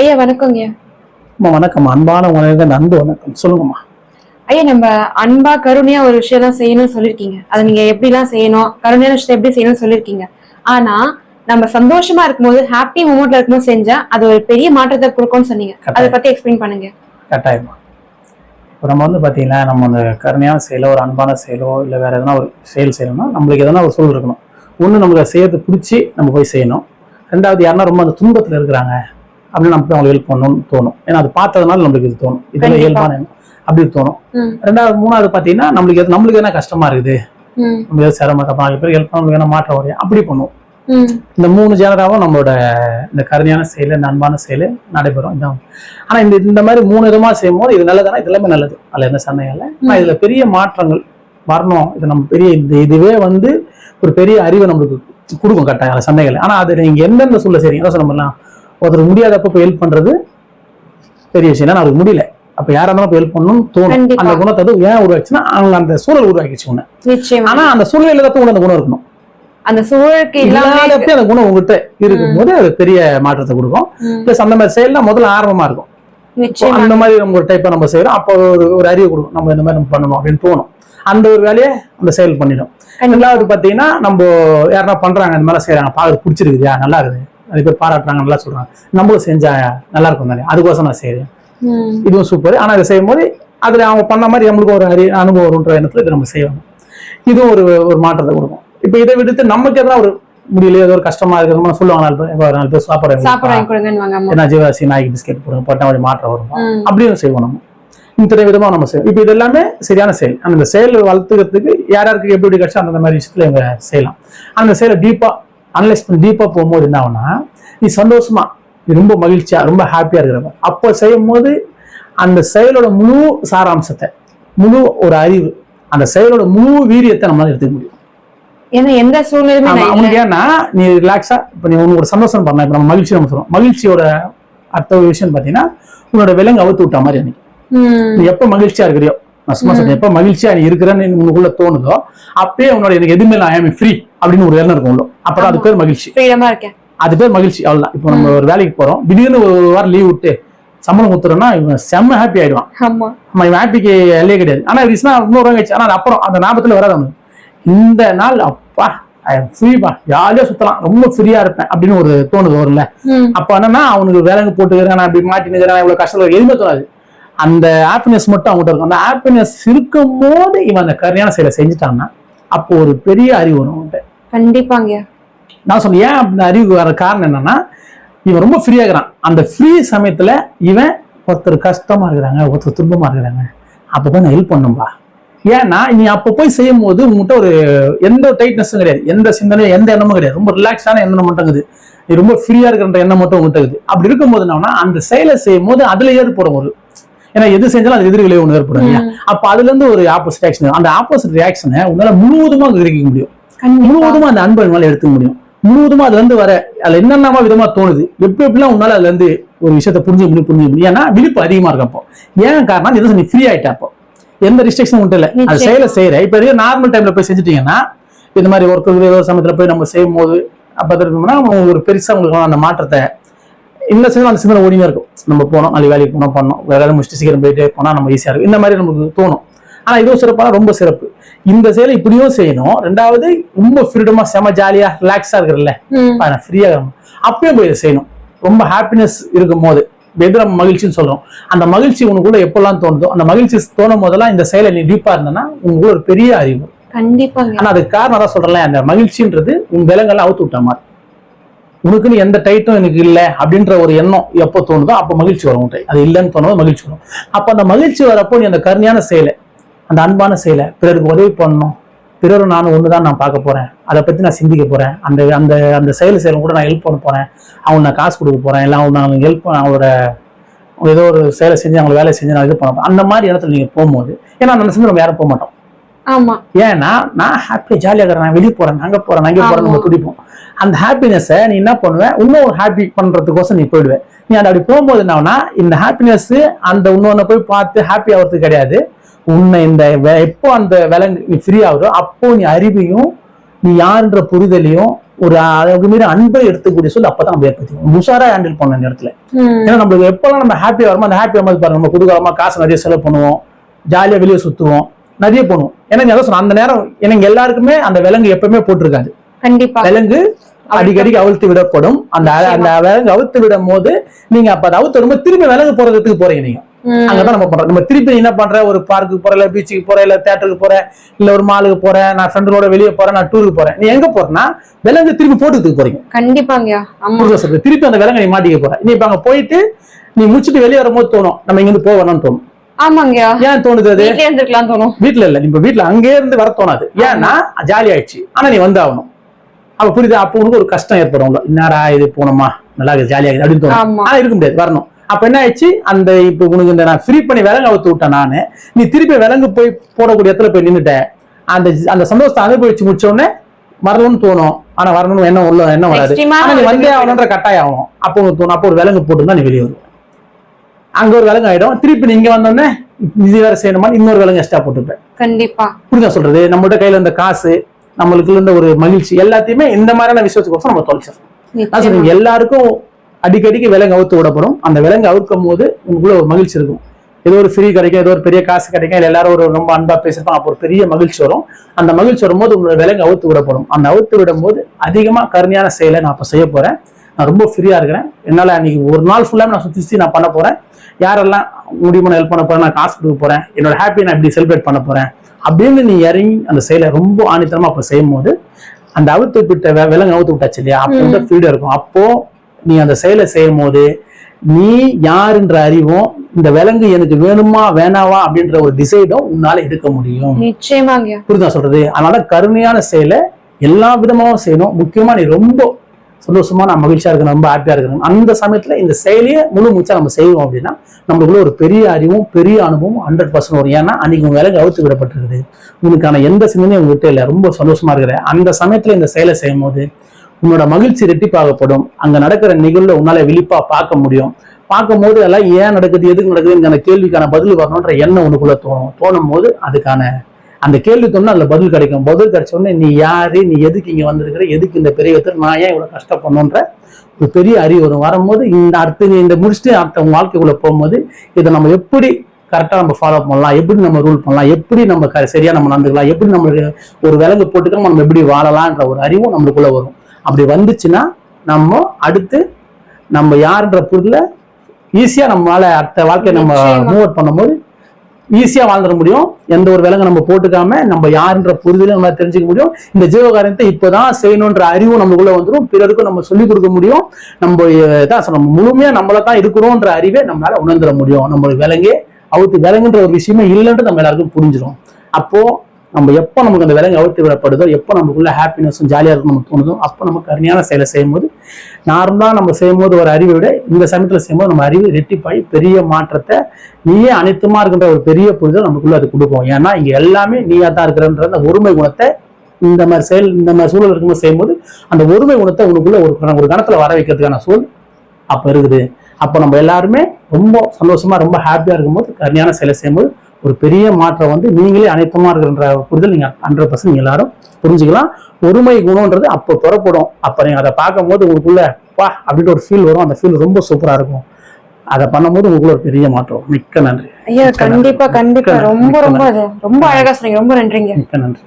ஐயா வணக்கங்க அம்மா வணக்கம். அன்பான உணவு நன்பு வணக்கம். சொல்லுங்கம்மா. ஐயா நம்ம அன்பா கருணையா ஒரு விஷயம் செய்யணும்னு சொல்லிருக்கீங்க அதை நீங்க எப்படிலாம் செய்யணும் கருணையான விஷயத்தை எப்படி செய்யணும்னு சொல்லிருக்கீங்க ஆனா நம்ம சந்தோஷமா இருக்கும்போது ஹாப்பி மூமெண்ட்ல இருக்கும்போது செஞ்சா அது ஒரு பெரிய மாற்றத்தை கொடுக்கும்னு சொன்னீங்க. அதை பத்தி எக்ஸ்பிளைன் பண்ணுங்க. கட்டாயமா இப்போ நம்ம வந்து பார்த்தீங்கன்னா நம்ம அந்த கருணையான செயலோ ஒரு அன்பான செயலோ இல்லை வேற எதனா ஒரு செயல் செய்யணும்னா நம்மளுக்கு எதனா ஒரு சூழல் இருக்கணும். ஒன்று நம்மளுக்கு செய்யறது பிடிச்சி நம்ம போய் செய்யணும். ரெண்டாவது யாருன்னா ரொம்ப அந்த துன்பத்தில் இருக்கிறாங்க. அப்படின்னு நம்ம போய் அவங்களுக்கு ஹெல்ப் பண்ணணும்னு தோணும். ஏன்னா அது பார்த்ததுனால நம்மளுக்கு இது தோணும். இதுல. இயல்பான. அப்படி தோணும். ரெண்டாவது மூணாவது பார்த்தீங்கன்னா நம்மளுக்கு எது நம்மளுக்கு என்ன கஷ்டமா இருக்குது. நம்ம எது சிரமம் தப்பா நாலு பேர் ஹெல்ப் பண்ண வேணும் மாற்றம் வரையும் அப்படி பண்ணுவோம். இந்த மூணு ஜேனராவும் நம்மளோட இந்த கருணையான செயல் இந்த அன்பான செயல் நடைபெறும். இதான். ஆனா இந்த இந்த மாதிரி மூணு விதமா செய்யும்போது இது நல்லதுனா இது எல்லாமே நல்லது. அதுல எந்த சந்தேகம் இல்லை ஆனா இதுல பெரிய மாற்றங்கள் வரணும். இது நம்ம பெரிய இந்த இதுவே வந்து ஒரு பெரிய அறிவை நம்மளுக்கு கொடுக்கும் கட்டாயம். சந்தேகம் இல்லை ஆனா அது நீங்க எந்தெந்த சொல்ல சரி என்ன சொன்னோம்லாம் ஒருத்தர் முடியாதப்ப போய் ஹெல்ப் பண்றது பெரிய விஷயம். ஏன்னா அவருக்கு முடியல. அப்ப யாரா இருந்தாலும் ஹெல்ப் பண்ணணும்னு தோணும். அந்த குணத்தை அது ஏன் உருவாச்சுன்னா அவங்க அந்த சூழல் உருவாக்கிச்சு நிச்சயமா. ஆனா அந்த சூழ்நிலையில தான் உனக்கு அந்த குணம் இருக்கணும். அந்த சூழலுக்கு இல்லாதப்ப அந்த குணம் உங்ககிட்ட இருக்கும்போது அது பெரிய மாற்றத்தை கொடுக்கும். பிளஸ் அந்த மாதிரி செயல் முதல்ல ஆர்வமா இருக்கும். அந்த மாதிரி நம்ம டைப்பை நம்ம செய்யறோம் அப்போ ஒரு ஒரு அறிவு கொடுக்கும். நம்ம இந்த மாதிரி நம்ம பண்ணணும் அப்படின்னு தோணும். அந்த ஒரு வேலையை அந்த செயல் பண்ணிடும். ரெண்டாவது பார்த்தீங்கன்னா நம்ம யாருன்னா பண்றாங்க இந்த மாதிரி செய்யறாங்க பார்க்க பிடிச்சிருக்குதியா நல்லா இருக்குது. நிறைய பேர் பாராட்டுறாங்க நல்லா சொல்றாங்க. நம்மளும் செஞ்சா நல்லா இருக்கும் தானே? அதுக்கோசம் நான் செய்றேன். ம், இதுவும் சூப்பர் ஆனா இதை செய்யும் போது அதுல அவங்க பண்ண மாதிரி நம்மளுக்கு ஒரு அறி அனுபவம் வரும்ன்ற எண்ணத்துல இதை நம்ம செய்யணும். இதுவும் ஒரு ஒரு மாற்றத்தை கொடுக்கும். இப்போ இதை விடுத்து நமக்கு எதனா ஒரு முடியல ஏதோ ஒரு கஷ்டமா இருக்கிறது சொல்லுவாங்க நாலு பேர் நாலு பேர் சாப்பாடு சாப்பாடு ஜீவாசி நாய்க்கு பிஸ்கெட் போடுங்க போட்டா அப்படி மாற்றம் வரும்? அப்படியும் செய்வோம் நம்ம. இத்தனை விதமா நம்ம செய்வோம். இப்போ இது எல்லாமே சரியான செயல். அந்த செயல் வளர்த்துக்கிறதுக்கு யார் யாருக்கு எப்படி எப்படி கிடைச்சா அந்த மாதிரி விஷயத்துல இவங்க செய்யலாம். அந்த செயலை டீப்பா அனலைஸ் பண்ணி டீப்பா போகும்போது என்ன ஆகும்னா நீ சந்தோஷமா நீ ரொம்ப மகிழ்ச்சியா ரொம்ப ஹாப்பியா இருக்கிறவங்க அப்போ செய்யும் போது அந்த செயலோட முழு சாராம்சத்தை முழு ஒரு அறிவு அந்த செயலோட முழு வீரியத்தை நம்மளால எடுத்துக்க முடியும். ஏன்னா எந்த சூழ்நிலையுமே. அவனுக்கு ஏன்னா நீ ரிலாக்ஸா இப்போ நீ உனக்கு ஒரு சந்தோஷம் பண்ணலாம். இப்போ நம்ம மகிழ்ச்சி நம்ம சொல்றோம். மகிழ்ச்சியோட அடுத்த விஷயம் பார்த்தீங்கன்னா உன்னோட விலங்கு அவுத்து விட்ட மாதிரி அன்னைக்கு. நீ எப்ப மகிழ்ச்சியா இருக்கிறியோ நான் சும்மா சொல்றேன். எப்ப மகிழ்ச்சியா நீ இருக்கிறேன்னு உனக்குள்ள தோணுதோ அப்பயே உன்னோட எனக்கு எதுவுமே இல்லை ஐ ஃப்ரீ அப்படின்னு ஒரு எண்ணம் இருக்கும் உள்ள. அப்பதான் அது பேர் மகிழ்ச்சி. அது பேர் மகிழ்ச்சி அவ்வளவுதான். இப்போ நம்ம ஒரு வேலைக்கு போறோம். திடீர்னு ஒரு வாரம் லீவ் விட்டு சம்பளம் கொடுத்துறோம்னா இவன் செம்ம ஹாப்பி ஆயிடுவான். ஆமா. இவன் ஹாப்பிக்கு எல்லையே கிடையாது. ஆனா ரீசனா இன்னொரு கழிச்சு ஆனா அப்புறம் அந்த ஞாபகத்துல வராது அவனுக்கு. இந்த நாள் அப்பா ஃப்ரீப்பா ஜாலியா சுத்தலாம். ரொம்ப ஃப்ரீயா இருப்பேன் அப்படின்னு ஒரு தோணுது வரும்ல. அப்ப என்னன்னா அவனுக்கு விலங்கு போட்டுக்கிறேன் நான் இப்படி மாட்டினுக்கிறேன் இவ்வளவு கஷ்டம் எதுவுமே தோணாது. அந்த ஹாப்பினஸ் மட்டும் அவங்ககிட்ட இருக்கும். அந்த ஹாப்பினஸ் இருக்கும் போது இவன் அந்த கரியான செயலை செஞ்சுட்டான்னா அப்போ ஒரு பெரிய அறிவு வரும் அவன்கிட்ட. கண்டிப்பாங்க. நான் சொன்னேன் ஏன் அந்த அறிவு வர காரணம் என்னன்னா இவன் ரொம்ப ஃப்ரீயா இருக்கிறான். அந்த ஃப்ரீ சமயத்துல இவன் ஒருத்தர் கஷ்டமா இருக்கிறாங்க ஒருத்தர் துன்பமா இருக்கிறாங்க. அப்ப போய் நான் ஹெல்ப் பண்ணும்பா? ஏன்னா நீ அப்ப போய் செய்யும் போது உங்ககிட்ட ஒரு எந்த டைட்னஸும் கிடையாது. எந்த சிந்தனையும் எந்த எண்ணமும் கிடையாது. ரொம்ப ரிலாக்ஸான எண்ணம் மட்டும் இருக்குது. நீ ரொம்ப ஃப்ரீயா இருக்கிற எண்ணம் மட்டும் இருக்குது. அப்படி இருக்கும்போது என்னன்னா அந்த செயலை செய்யும் போது அதுல ஏற்படும் ஒரு ஏன்னா எது செஞ்சாலும் அது எதிர்களை ஒன்று ஏற்படும் இல்லையா? அப்ப அதுல இருந்து ஒரு ஆப்போசிட் ஆக்ஷன் அந்த ஆப்போசிட் ரியாக்ஷனை உன்னால முழுவதுமா கிரகிக்க முடியும். முழுவதுமா அந்த அன்பை உன்னால எடுத்துக்க முடியும். முழுவதுமா அதுல இருந்து வர அதுல என்னென்னமா விதமா தோணுது எப்படி எப்படிலாம் உன்னால அதுல இருந்து ஒரு விஷயத்தை புரிஞ்சு முடியும் புரிஞ்சு முடியும். ஏன்னா விழிப்பு அதிகமா இருக்கும் அப்போ. ஏன் காரணம்? எதுவும் நீ ஃப்ரீ ஆயிட்ட அப்போ. எந்த ரிஸ்ட்ரிக்ஷனும் உண்டு இல்ல. அது. செயலை செய்யற. இப்ப இதே நார்மல் டைம்ல போய் செஞ்சுட்டீங்கன்னா இந்த மாதிரி ஒர்க் ஏதோ சமயத்துல போய் நம்ம செய்யும் போது அப்ப ஒரு பெருசா உங்களுக்கு அந்த மாற்றத்தை இந்த சிந்தனை அந்த சிந்தனை ஓடினே இருக்கும். நம்ம போனோம் நாளைக்கு வேலைக்கு போனோம் பண்ணோம். வேலை முடிச்சுட்டு சீக்கிரம் போயிட்டே போனா நம்ம ஈஸியா இருக்கும். இந்த மாதிரி நமக்கு தோணும். ஆனா இதுவும் சிறப்பான ரொம்ப சிறப்பு. இந்த செயலை இப்படியும் செய்யணும். ரெண்டாவது ரொம்ப ஃப்ரீடமா செம ஜாலியா ரிலாக்ஸா இருக்கிறல்ல நான் ஃப்ரீயா அப்பயும் போய் இதை செய்யணும். ரொம்ப ஹாப்பினஸ் இருக்கும் போது எது நம்ம மகிழ்ச்சின்னு சொல்றோம். அந்த மகிழ்ச்சி உனக்குள்ள எப்பெல்லாம் தோணுதோ அந்த மகிழ்ச்சி தோணும் போதெல்லாம் இந்த செயலை நீ டீப்பா இருந்தனா உங்களுக்குள்ள ஒரு பெரிய அறிவு கண்டிப்பாங்க. ஆனா அதுக்கு காரணம் தான் சொல்றேன் அந்த மகிழ்ச்சின்றது உன் விலங்கெல்லாம் அவுத்து விட்ட மாதிரி. உனக்குன்னு எந்த டைட்டும் எனக்கு இல்லை அப்படின்ற ஒரு எண்ணம் எப்போ தோணுதோ அப்போ மகிழ்ச்சி வரும் உன்கிட்ட. அது இல்லைன்னு தோணுதோ மகிழ்ச்சி வரும். அப்போ அந்த மகிழ்ச்சி வரப்போ நீ அந்த கருணையான செயலை அந்த அன்பான செயலை பிறருக்கு உதவி பண்ணணும். பிறரும் நானும் ஒன்று தான் நான் பார்க்க போகிறேன் அதை பற்றி நான் சிந்திக்க போகிறேன் அந்த அந்த அந்த செயல் செயலும் கூட நான் ஹெல்ப் பண்ண போகிறேன் அவங்க நான் காசு கொடுக்க போகிறேன் இல்லை அவங்க நான் ஹெல்ப் அவங்களோட ஏதோ ஒரு செயலை செஞ்சு அவங்க வேலை செஞ்சு நான் இது பண்ண அந்த மாதிரி இடத்துல நீங்கள் போகும்போது ஏன்னா அந்த செஞ்சு நம்ம யாரும் போக மாட்டோம். ஏன்னா நான் ஹாப்பியா ஜாலியாக இருக்கிறேன். நான் வெளியே போறேன். அங்க போறேன். அங்கே போறேன். நம்ம. துடிப்போம். அந்த ஹாப்பினஸை நீ என்ன பண்ணுவ? இன்னும் ஒரு ஹாப்பி பண்றதுக்கோசம் நீ போயிடுவ. நீ அந்த அப்படி போகும்போது என்னன்னா இந்த ஹாப்பினஸ் அந்த இன்னொன்னு போய் பார்த்து ஹாப்பி ஆகிறது கிடையாது. உன்னை இந்த எப்போ அந்த விலங்கு நீ ஃப்ரீ ஆகுதோ அப்போ நீ அறிவையும் நீ யாருன்ற புரிதலையும் ஒரு அதுக்கு மீறி அன்பை எடுத்துக்கூடிய சொல்லி அப்பதான் நம்ம ஏற்படுத்தி உஷாரா ஹேண்டில் பண்ண இந்த இடத்துல. ஏன்னா நம்மளுக்கு எப்பெல்லாம் நம்ம ஹாப்பியா வருமோ அந்த ஹாப்பியா மாதிரி பாருங்க நம்ம குதூகலமா காசு நிறைய செலவு பண்ணுவோம். ஜாலியா வெளியே சுத்துவோம். நிறைய பண்ணுவோம் ஏன்னா அதான் சொன்ன அந்த நேரம் எனக்கு எல்லாருக்குமே அந்த விலங்கு எப்பவுமே போட்டிருக்காது. கண்டிப்பா. விலங்கு அடிக்கடி அவிழ்த்து விடப்படும். அந்த அந்த விலங்கு அவுத்து விடும் போது நீங்க அப்ப அதை அவுத்து விடும்போது திரும்பி விலங்கு போறதுக்கு போறீங்க நீங்க. அங்கதான் நம்ம பண்றோம். நம்ம திருப்பி என்ன பண்ற? ஒரு பார்க்குக்கு போற இல்ல பீச்சுக்கு போற இல்ல தேட்டருக்கு போற இல்ல ஒரு மாலுக்கு போறேன் நான் ஃப்ரெண்டோட வெளியே போறேன் நான் டூருக்கு போறேன். நீ எங்க போறேன்னா விலங்கு திருப்பி போட்டுக்கிறதுக்கு போறீங்க. சொல்றது திருப்பி அந்த விலங்கை நீ மாட்டிக்க போற. நீ இப்ப அங்க போயிட்டு நீ முடிச்சுட்டு வெளியே வரும்போது தோணும் நம்ம இங்க இருந்து போக வேணாம்னு தோணும். ஆமாங்கய்யா. ஏன் தோணுது அது? இருந்திருக்கலாம் தோணும். வீட்ல இல்ல இப்ப வீட்ல அங்கே இருந்து வர தோணாது. ஏன்னா ஜாலி ஆயிடுச்சு ஆனா நீ வந்து ஆகணும் அப்ப புரியுது அப்போ உனக்கு ஒரு கஷ்டம் ஏற்படும். என்னடா இது போனோமா? நல்லா இருக்கு ஜாலியா இருக்குது அப்படின்னு தோணும். ஆனா இருக்க முடியாது வரணும். அப்ப என்ன ஆயிடுச்சு? அந்த இப்ப உனக்கு இந்த நான் ஃப்ரீ பண்ணி விலங்கு அவுத்து விட்டேன் நானு. நீ திருப்பி விலங்கு போய் போடக்கூடிய இடத்துல போய் நின்னுட்ட அந்த அந்த சந்தோஷத்தை அனுபவிச்சு முடிச்ச உடனே வரணும்னு தோணும். ஆனா வரணும்னு என்ன உள்ள என்ன வராது. ஆன நீ வந்தே இது. ஆகணுன்ற கட்டாயம் ஆகும். அப்போ தோணும் அப்போ ஒரு விலங்கு போட்டுருந்தா நீ வெளியே வருவ. அங்க ஒரு விலங்கு ஆயிடும். திருப்பி நீ இங்க வந்தோடனே இது வேற செய்யணுமா? இன்னொரு விலங்கு எக்ஸ்ட்ரா போட்டுப்பேன். கண்டிப்பா. புரியுதா சொல்றது? நம்மள்ட்ட கையில இருந்த காசு நம்மளுக்கு இருந்த ஒரு மகிழ்ச்சி எல்லாத்தையுமே இந்த மாதிரியான விஷயத்துக்கோசம் நம்ம. சொல்றேன் எல்லாருக்கும் அடிக்கடிக்கு விலங்கு அவுத்து விடப்படும். அந்த விலங்கு அவுக்கும் போது உங்களுக்குள்ள ஒரு மகிழ்ச்சி இருக்கும். ஏதோ ஒரு ஃப்ரீ கிடைக்கும் ஏதோ ஒரு பெரிய காசு கிடைக்கும் இல்ல எல்லாரும் ஒரு ரொம்ப அன்பா பேசிருப்பாங்க அப்போ ஒரு பெரிய மகிழ்ச்சி வரும். அந்த மகிழ்ச்சி வரும்போது உங்களோட விலங்கு அவுத்து விடப்படும். அந்த அவுத்து விடும்போது அதிகமா கருணையான செயலை நான் அப்ப செய்ய போறேன். நான் ரொம்ப ஃப்ரீயா இருக்கிறேன். என்னால அன்னைக்கு ஒரு நாள் ஃபுல்லாமே நான் சுத்தி நான் பண்ண போறேன். யாரெல்லாம் முடியுமான ஹெல்ப் பண்ண போறேன் நான் காசு கொடுக்க போறேன் என்னோட ஹாப்பி நான் இப்படி செலிப்ரேட் பண்ண போறேன் அப்படின்னு நீ இறங்கி அந்த செயலை ரொம்ப ஆணித்தரமா அப்ப செய்யும் போது அந்த அவுத்து விட்ட விலங்கு அவுத்து விட்டாச்சு இல்லையா? அப்போ வந்து ஃப்ரீடம் இருக்கும். அப்போ நீ அந்த செயலை செய்யும் போது நீ யாருன்ற அறிவும் இந்த விலங்கு எனக்கு வேணுமா வேணாவா அப்படின்ற ஒரு டிசைடும் உன்னால எடுக்க முடியும். நிச்சயமாங்கய்யா. புரியுதா சொல்றது? அதனால கருணையான செயலை எல்லா விதமாவும் செய்யணும். முக்கியமா நீ ரொம்ப சந்தோஷமா நான் மகிழ்ச்சியா இருக்கணும் ரொம்ப ஹாப்பியா இருக்கணும். அந்த சமயத்துல இந்த செயலையே முழு மூச்சா நம்ம செய்வோம் அப்படின்னா நம்மளுக்குள்ள ஒரு பெரிய அறிவும் பெரிய அனுபவம் ஹண்ட்ரட் பர்சன்ட் வரும். ஏன்னா அன்னைக்கு உங்க வேலை அவுத்து விடப்பட்டிருக்குது. உனக்கான எந்த சிந்தனையும் உங்ககிட்ட இல்லை. ரொம்ப சந்தோஷமா இருக்கிற அந்த சமயத்துல இந்த செயலை செய்யும் போது உன்னோட மகிழ்ச்சி ரெட்டிப்பாகப்படும் அங்க நடக்கிற நிகழ்வுல உன்னால விழிப்பா பார்க்க முடியும். பார்க்கும்போது எல்லாம் ஏன் நடக்குது எதுக்கு நடக்குதுங்கிற கேள்விக்கான பதில் வரணுன்ற எண்ணம் உனக்குள்ள தோணும் தோணும் போது அதுக்கான அந்த கேள்வி தோணும் அதுல பதில் கிடைக்கும். பதில் கிடைச்ச உடனே நீ யாரு? நீ எதுக்கு இங்க வந்திருக்கிற? எதுக்கு இந்த பெரிய விதத்தில் நான் ஏன் இவ்வளவு கஷ்டப்படணுன்ற ஒரு பெரிய அறிவு வரும். வரும்போது இந்த அடுத்து நீ இந்த முடிச்சுட்டு அடுத்த வாழ்க்கைக்குள்ள போகும்போது இதை நம்ம எப்படி கரெக்டாக நம்ம ஃபாலோ பண்ணலாம்? எப்படி நம்ம ரூல் பண்ணலாம்? எப்படி நம்ம க சரியா நம்ம நடந்துக்கலாம்? எப்படி நம்மளுக்கு ஒரு விலங்கு போட்டுக்கலாம் நம்ம எப்படி வாழலாம்ன்ற ஒரு அறிவும் நம்மளுக்குள்ள வரும். அப்படி வந்துச்சுன்னா நம்ம அடுத்து நம்ம யாருன்ற புரிதல ஈஸியா நம்மளால அடுத்த வாழ்க்கையை நம்ம. மூவ் அவுட் பண்ணும்போது ஈஸியா வாழ்ந்துட முடியும். எந்த ஒரு விலங்கு நம்ம போட்டுக்காம நம்ம யாருன்ற புரிதலும் நம்ம தெரிஞ்சுக்க முடியும். இந்த ஜீவகாரியத்தை இப்பதான் செய்யணுன்ற அறிவும் நம்மளுக்குள்ள வந்துடும் பிறருக்கும் நம்ம சொல்லிக் கொடுக்க முடியும். நம்ம தான் சொல்ல முழுமையா நம்மள தான் இருக்கிறோன்ற அறிவை நம்மளால உணர்ந்துட முடியும். நம்மளுக்கு விலங்கே அவுத்து விலங்குன்ற ஒரு விஷயமே இல்லைன்றது நம்ம எல்லாருக்கும் புரிஞ்சிடும் அப்போ நம்ம எப்போ நமக்கு அந்த விலங்கு அவுத்து விடப்படுதோ எப்போ நமக்குள்ள ஹாப்பினஸும் ஜாலியாக இருக்கும் நமக்கு தோணுதோ அப்போ நம்ம கருணையான செயலை செய்யும்போது நார்மலாக நம்ம செய்யும்போது ஒரு அறிவை விட இந்த சமயத்தில் செய்யும்போது நம்ம அறிவு ரெட்டிப்பாகி பெரிய மாற்றத்தை நீயே அனைத்துமா இருக்கின்ற ஒரு பெரிய புரிதல் நமக்குள்ளே அது கொடுப்போம் ஏன்னா இங்கே எல்லாமே நீயா தான் இருக்கிறன்ற அந்த ஒருமை குணத்தை இந்த மாதிரி செயல் இந்த மாதிரி சூழல் இருக்கும்போது செய்யும்போது அந்த ஒருமை குணத்தை உனக்குள்ள ஒரு ஒரு கணத்தில் வர வைக்கிறதுக்கான சூழல் அப்போ இருக்குது. அப்போ நம்ம எல்லாருமே ரொம்ப சந்தோஷமா ரொம்ப ஹாப்பியாக இருக்கும்போது கருணையான செயலை செய்யும்போது ஒரு பெரிய மாற்றம் வந்து நீங்களே அனைத்துமா இருக்கிறன்ற புரிதல் நீங்க ஹண்ட்ரட் பர்சன்ட் எல்லாரும் புரிஞ்சுக்கலாம். ஒருமை குணம்ன்றது அப்போ புறப்படும். அப்ப நீங்க அதை பார்க்கும்போது உங்களுக்குள்ள வா! அப்படின்ற ஒரு ஃபீல் வரும். அந்த ஃபீல் ரொம்ப சூப்பரா இருக்கும். அதை பண்ணும்போது உங்களுக்குள்ள ஒரு பெரிய மாற்றம். மிக்க நன்றி. ஐயா. கண்டிப்பா கண்டிப்பா. ரொம்ப ரொம்ப ரொம்ப அழகா சொன்னீங்க. ரொம்ப நன்றிங்க. மிக்க நன்றி.